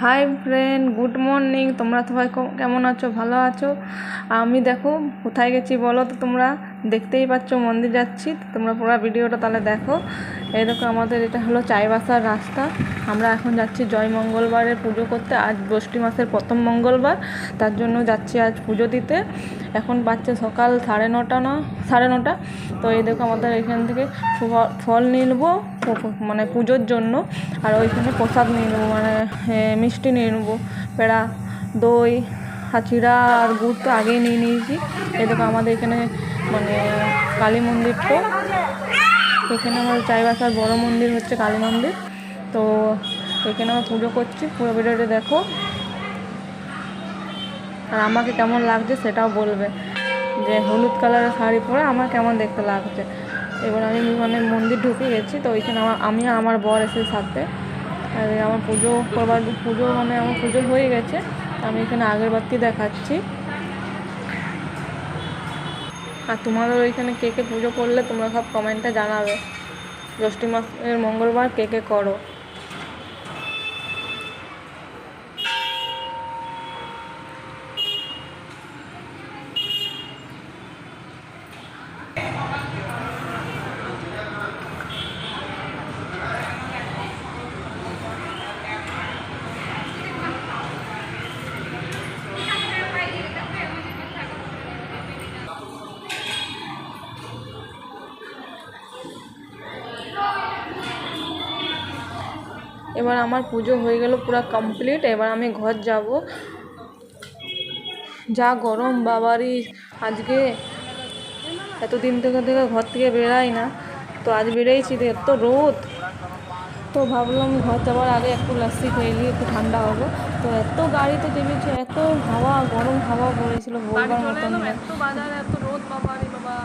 Hi friend good morning তোমরা সবাই কেমন আছো? ভালো আছো? আমি দেখো, কোথায় গেছি বলো তো তোমরা? দেখতেই পাচ্ছ মন্দির যাচ্ছি। তোমরা পুরো ভিডিওটা তাহলে দেখো। এই দেখো আমাদের এটা হলো চাইবাসার রাস্তা। আমরা এখন যাচ্ছি জয় মঙ্গলবারের পুজো করতে। আজ জ্যৈষ্ঠী মাসের প্রথম মঙ্গলবার। তার জন্য যাচ্ছি আজ পুজো দিতে। এখন বাচ্চা সকাল সাড়ে নটা না, সাড়ে নটা। তো এই দেখো আমাদের এখান থেকে ফল নিয়ে মানে পুজোর জন্য। আর ওইখানে প্রসাদ নিয়ে নেব মানে মিষ্টি নিয়ে নেব পেড়া, দই আর চিড়া আর গুড় তো আগেই নিয়ে নিয়েছি। এই দেখো আমাদের এখানে মানে কালী মন্দিরটা এখানে আমার চাইবাসার বড় মন্দির হচ্ছে কালী মন্দির। তো এখানে আমরা পুজো করছি, পুরো ভিডিওটা দেখো। আর আমাকে কেমন লাগছে সেটাও বলবে। যে হলুদ কালারের শাড়ি পরে আমার কেমন দেখতে লাগছে। এবার আমি মানে মন্দির ঢুকে গেছি, তো ওইখানে আমার, আমি আমার বর এসে সাথে। আর আমার পুজো করবার, পুজো মানে আমার পুজো হয়ে গেছে। আমি এখানে আগরবাতি দেখাচ্ছি। আর তোমাদের ওইখানে কে কে পুজো করলে তোমরা সব কমেন্টে জানাবে। জ্যৈষ্ঠী মাসের মঙ্গলবার কে কে করো। এবার আমার পুজো হয়ে গেল পুরো কমপ্লিট এবার আমি ঘর যাব। যা গরম বাবারই আজকে এতদিন থেকে থেকে ঘর থেকে বেরাই না তো আজ বেরিয়েছি তো এত রোদ। তো ভাবলাম ঘর যাওয়ার আগে একটু লাস্সি খেয়ে নিয়ে একটু ঠান্ডা হব। তো এত গাড়িতে চেপেছে এত হাওয়া গরম হাওয়া পড়েছিল বলবার মতন। এত বাজারে এত রোদ বাবা। রে বাবা